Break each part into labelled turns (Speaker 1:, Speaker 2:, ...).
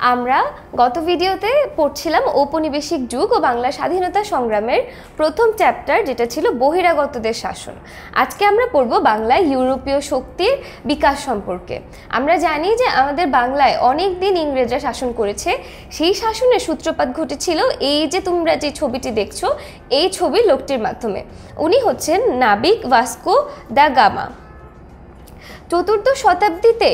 Speaker 1: আমরা গত ভিডিওতে পড়ছিলাম ঔপনিবেশিক যুগ ও বাংলা স্বাধীনতা সংগ্রামের প্রথম চ্যাপ্টার যেটা ছিল বহিরাগতদের শাসন। আজকে আমরা পড়ব বাংলায় ইউরোপীয় শক্তির বিকাশ সম্পর্কে। আমরা জানি যে আমাদের বাংলায় অনেক দিন ইংরেজরা শাসন করেছে, সেই শাসনের সূত্রপাত ঘটেছিল এই যে তোমরা যে ছবিটি দেখছ, এই ছবি লোকটির মাধ্যমে। উনি হচ্ছেন নাবিক ভাস্কো দা গামা। চতুর্থ শতাব্দীতে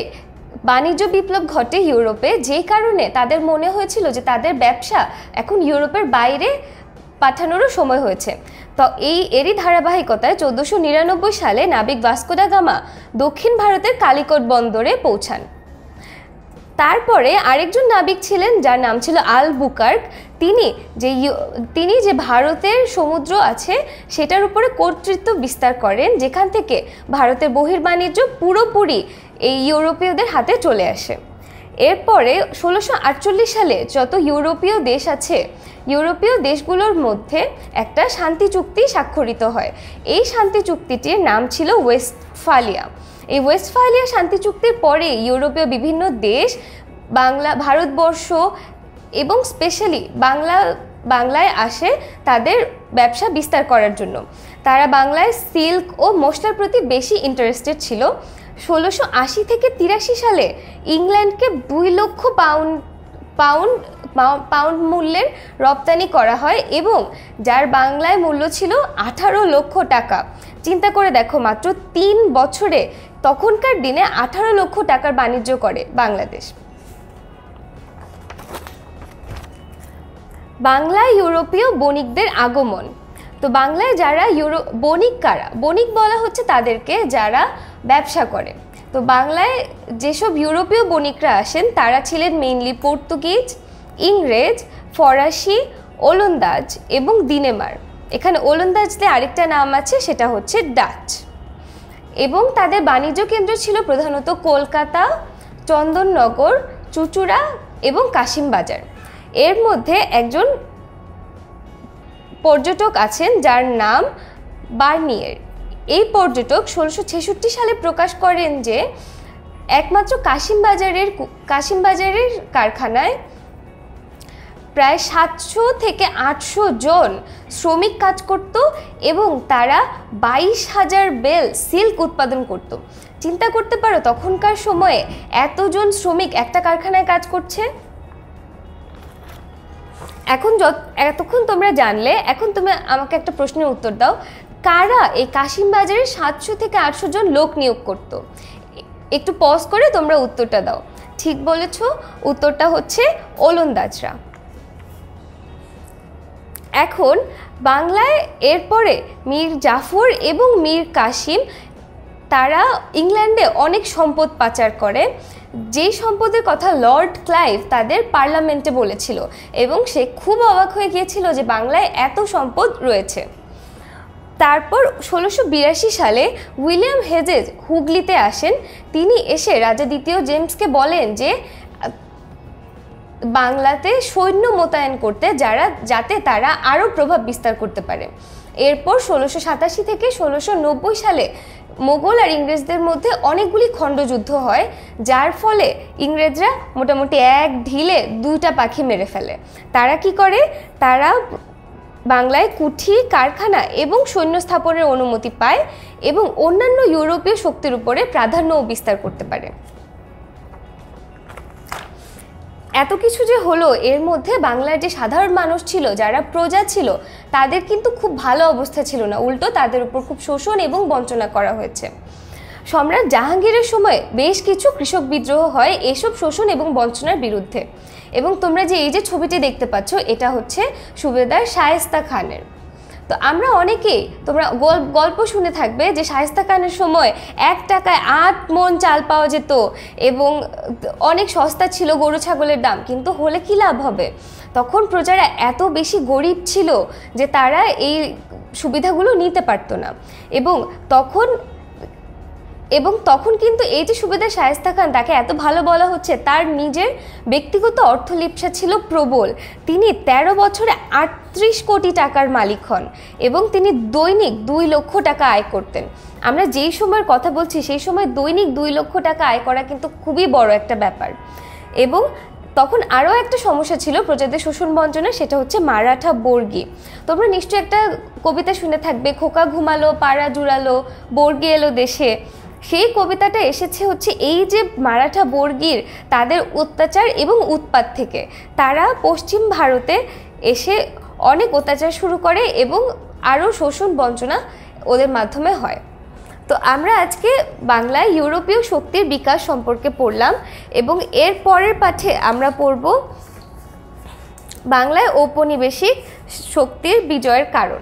Speaker 1: বাণিজ্য বিপ্লব ঘটে ইউরোপে, যে কারণে তাদের মনে হয়েছিল যে তাদের ব্যবসা এখন ইউরোপের বাইরে পাঠানোরও সময় হয়েছে। তো এই এরই ধারাবাহিকতায় চোদ্দোশো নিরানব্বই সালে নাবিক ভাস্কোদা গামা দক্ষিণ ভারতের কালিকট বন্দরে পৌঁছান। তারপরে আরেকজন নাবিক ছিলেন, যার নাম ছিল আল বুকার্ক। তিনি যে তিনি যে ভারতের সমুদ্র আছে, সেটার উপরে কর্তৃত্ব বিস্তার করেন, যেখান থেকে ভারতের বহির্বাণিজ্য পুরোপুরি এই ইউরোপীয়দের হাতে চলে আসে। এরপরে ষোলোশো আটচল্লিশ সালে যত ইউরোপীয় দেশ আছে, ইউরোপীয় দেশগুলোর মধ্যে একটা শান্তি চুক্তি স্বাক্ষরিত হয়। এই শান্তি চুক্তিটির নাম ছিল ওয়েস্টফালিয়া। এই ওয়েস্টফালিয়া শান্তি চুক্তির পরে ইউরোপীয় বিভিন্ন দেশ, বাংলা, ভারতবর্ষ এবং স্পেশালি বাংলা, বাংলায় আসে তাদের ব্যবসা বিস্তার করার জন্য। তারা বাংলায় সিল্ক ও মশলার প্রতি বেশি ইন্টারেস্টেড ছিল। ষোলোশো আশি থেকে তিরাশি সালে ইংল্যান্ডকে দুই লক্ষ পাউন্ড পাউন্ড পাউন্ড মূল্যের রপ্তানি করা হয় এবং যার বাংলায় মূল্য ছিল আঠারো লক্ষ টাকা। চিন্তা করে দেখো মাত্র তিন বছরে তখনকার দিনে আঠারো লক্ষ টাকার বাণিজ্য করে বাংলাদেশ। বাংলায় ইউরোপীয় বণিকদের আগমন। তো বাংলায় যারা ইউরো, বণিক কারা? বণিক বলা হচ্ছে তাদেরকে যারা ব্যবসা করে। তো বাংলায় যেসব ইউরোপীয় বণিকরা আসেন, তারা ছিলেন মেইনলি পর্তুগিজ ইংরেজ ফরাসি ওলন্দাজ এবং দিনেমার এখানে ওলন্দাজদের আরেকটা নাম আছে, সেটা হচ্ছে ডাচ এবং তাদের বাণিজ্য কেন্দ্র ছিল প্রধানত কলকাতা, চন্দননগর, চুচুড়া এবং কাশিম বাজার এর মধ্যে একজন পর্যটক আছেন, যার নাম বার্নিয়ের। এই পর্যটক ষোলোশো ছেষট্টি সালে প্রকাশ করেন যে, একমাত্র কাশিমবাজারের কাশিমবাজারের কারখানায় প্রায় সাতশো থেকে আটশো জন শ্রমিক কাজ করত এবং তারা বাইশ হাজার বেল সিল্ক উৎপাদন করত। চিন্তা করতে পারো তখনকার সময়ে এতজন শ্রমিক একটা কারখানায় কাজ করছে? এখন যত এতক্ষণ তোমরা জানলে, এখন তুমি আমাকে একটা প্রশ্নের উত্তর দাও। কারা? এই কাশিম বাজারে সাতশো থেকে আটশো জন লোক নিয়োগ করত। একটু পজ করে তোমরা উত্তরটা দাও। ঠিক বলেছ, উত্তরটা হচ্ছে ওলন্দাজরা এখন বাংলায় এরপরে মীর জাফর এবং মীর কাশিম তারা ইংল্যান্ডে অনেক সম্পদ পাচার করে। যেই সম্পদের কথা লর্ড ক্লাইভ তাদের পার্লামেন্টে বলেছিল এবং সে খুব অবাক হয়ে গিয়েছিল যে বাংলায় এত সম্পদ রয়েছে। তারপর ষোলোশো বিরাশি সালে উইলিয়াম হেজেজ হুগলিতে আসেন। তিনি এসে রাজা দ্বিতীয় জেমসকে বলেন যে, বাংলাতে সৈন্য মোতায়েন করতে যারা, যাতে তারা আরও প্রভাব বিস্তার করতে পারে। এরপর ষোলোশো সাতাশি থেকে ষোলোশো নব্বই সালে মোগল আর ইংরেজদের মধ্যে অনেকগুলি খণ্ডযুদ্ধ হয়, যার ফলে ইংরেজরা মোটামুটি এক ঢিলে দুইটা পাখি মেরে ফেলে। তারা কি করে? তারা বাংলায় কুঠি, কারখানা এবং সৈন্য স্থাপনের অনুমতি পায় এবং অন্যান্য ইউরোপীয় শক্তির উপরে প্রাধান্যও বিস্তার করতে পারে। এত কিছু যে হলো, এর মধ্যে বাংলার যে সাধারণ মানুষ ছিল, যারা প্রজা ছিল, তাদের কিন্তু খুব ভালো অবস্থা ছিল না। উল্টো তাদের উপর খুব শোষণ এবং বঞ্চনা করা হয়েছে। সম্রাট জাহাঙ্গীরের সময় বেশ কিছু কৃষক বিদ্রোহ হয় এসব শোষণ এবং বঞ্চনার বিরুদ্ধে। এবং তোমরা যে এই যে ছবিটি দেখতে পাচ্ছ, এটা হচ্ছে সুবেদার শায়েস্তা খানের। তো আমরা অনেকেই তোমরা গল্প শুনে থাকবে যে শায়েস্তা খানের সময় এক টাকায় আট মন চাল পাওয়া যেত এবং অনেক সস্তা ছিল গরু ছাগলের দাম, কিন্তু হলে কি লাভ হবে? তখন প্রজারা এত বেশি গরিব ছিল যে তারা এই সুবিধাগুলো নিতে পারতো না। এবং তখন এবং তখন কিন্তু এই যে সুবেদার শায়েস্তা খান, তাকে এত ভালো বলা হচ্ছে, তার নিজের ব্যক্তিগত অর্থলিপ্সা ছিল প্রবল। তিনি ১৩ বছরে আটত্রিশ কোটি টাকার মালিক হন এবং তিনি দৈনিক দুই লক্ষ টাকা আয় করতেন। আমরা যেই সময়ের কথা বলছি, সেই সময় দৈনিক দুই লক্ষ টাকা আয় করা কিন্তু খুবই বড় একটা ব্যাপার। এবং তখন আরও একটা সমস্যা ছিল প্রজাদের শোষণ বঞ্চনা, সেটা হচ্ছে মারাঠা বর্গি। তোমরা নিশ্চয়ই একটা কবিতা শুনে থাকবে, খোকা ঘুমালো, পাড়া জুড়ালো, বর্গি এলো দেশে। সেই কবিতাটা এসেছে হচ্ছে এই যে মারাঠা বর্গীর তাদের অত্যাচার এবং উৎপাত থেকে। তারা পশ্চিম ভারতে এসে অনেক অত্যাচার শুরু করে এবং আরও শোষণ বঞ্চনা ওদের মাধ্যমে হয়। তো আমরা আজকে বাংলায় ইউরোপীয় শক্তির বিকাশ সম্পর্কে পড়লাম এবং এর পরের পাঠে আমরা পড়ব বাংলায় ঔপনিবেশিক শক্তির বিজয়ের কারণ।